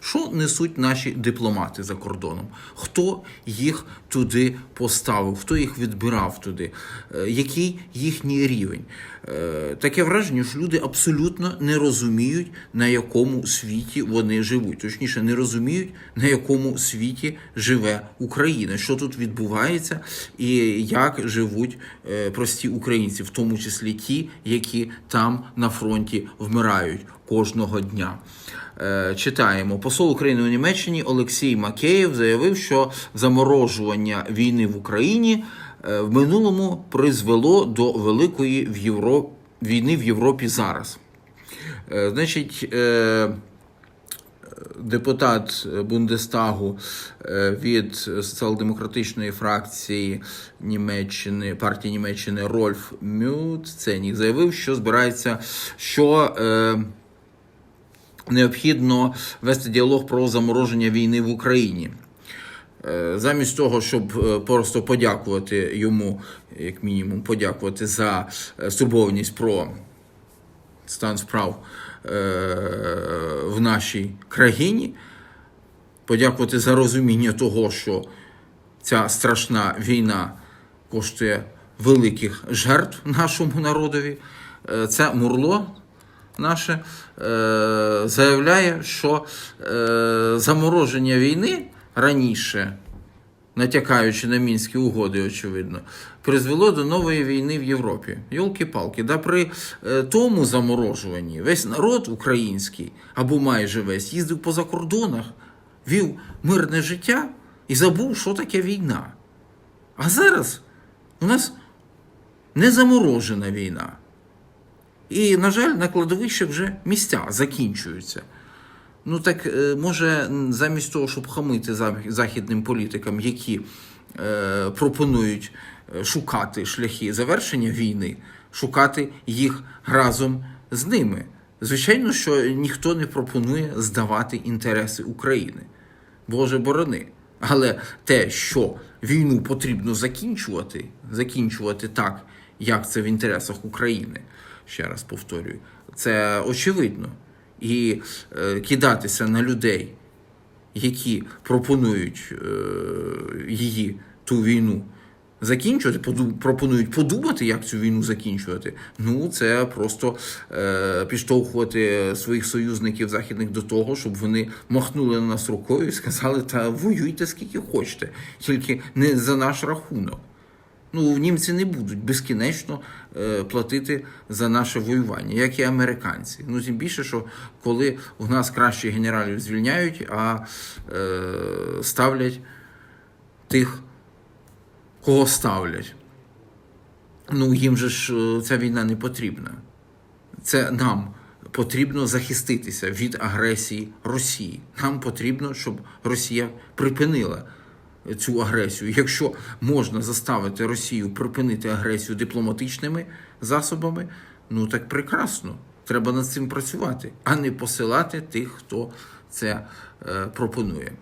Що несуть наші дипломати за кордоном? Хто їх туди поставив, хто їх відбирав туди, Е, який їхній рівень? Е, Таке враження, що люди абсолютно не розуміють, на якому світі вони живуть. Точніше, не розуміють, на якому світі живе Україна, що тут відбувається, і як живуть е, прості українці, в тому числі ті, які там на фронті вмирають кожного дня. Е, Читаємо посол України у Німеччині Олексій Макеєв заявив, що заморожування війни в Україні е, в минулому призвело до великої в Євро... війни в Європі зараз. Е, Значить, депутат Бундестагу від соціал-демократичної фракції Німеччини партії Німеччини Рольф Мюценік заявив, що збирається, що необхідно вести діалог про замороження війни в Україні. Е, Замість того, щоб е, просто подякувати йому, як мінімум, подякувати за е, стурбованість про стан справ в нашій країні, подякувати за розуміння того, що ця страшна війна коштує великих жертв нашому народові. Це Мурло наше е, заявляє, що е, замороження війни раніше натякаючи на мінські угоди, очевидно, призвело до нової війни в Європі. Йолки-палки, да при е, тому заморожуванні весь народ український або майже весь їздив по закордонах, вів мирне життя і забув, що таке війна. А зараз у нас не заморожена війна. І, на жаль, на кладовищах вже місця закінчуються. Ну так е, може замість того, щоб хамити західним політикам, які е, пропонують е, шукати шляхи завершення війни, шукати їх разом з ними. Звичайно, що ніхто не пропонує здавати інтереси України. Боже борони. Але те, що війну потрібно закінчувати, закінчувати так, як це в інтересах України, ще раз повторюю, це очевидно. І е, кидатися на людей, які пропонують е, її ту війну закінчувати, поду- пропонують подумати, як цю війну закінчувати. Ну це просто е, підштовхувати своїх союзників західних до того, щоб вони махнули на нас рукою і сказали: та воюйте скільки хочете, тільки не за наш рахунок. Ну, німці не будуть безкінечно е, платити за наше воювання, як і американці. Ну, тим більше, що коли у нас кращих генералів звільняють, а е, ставлять тих, кого ставлять. Ну, їм же ж е, ця війна не потрібна. Це нам потрібно захиститися від агресії Росії. Нам потрібно, щоб Росія припинила цю агресію. Якщо можна заставити Росію припинити агресію дипломатичними засобами, ну так прекрасно. Треба над цим працювати, а не посилати тих, хто це е, пропонує.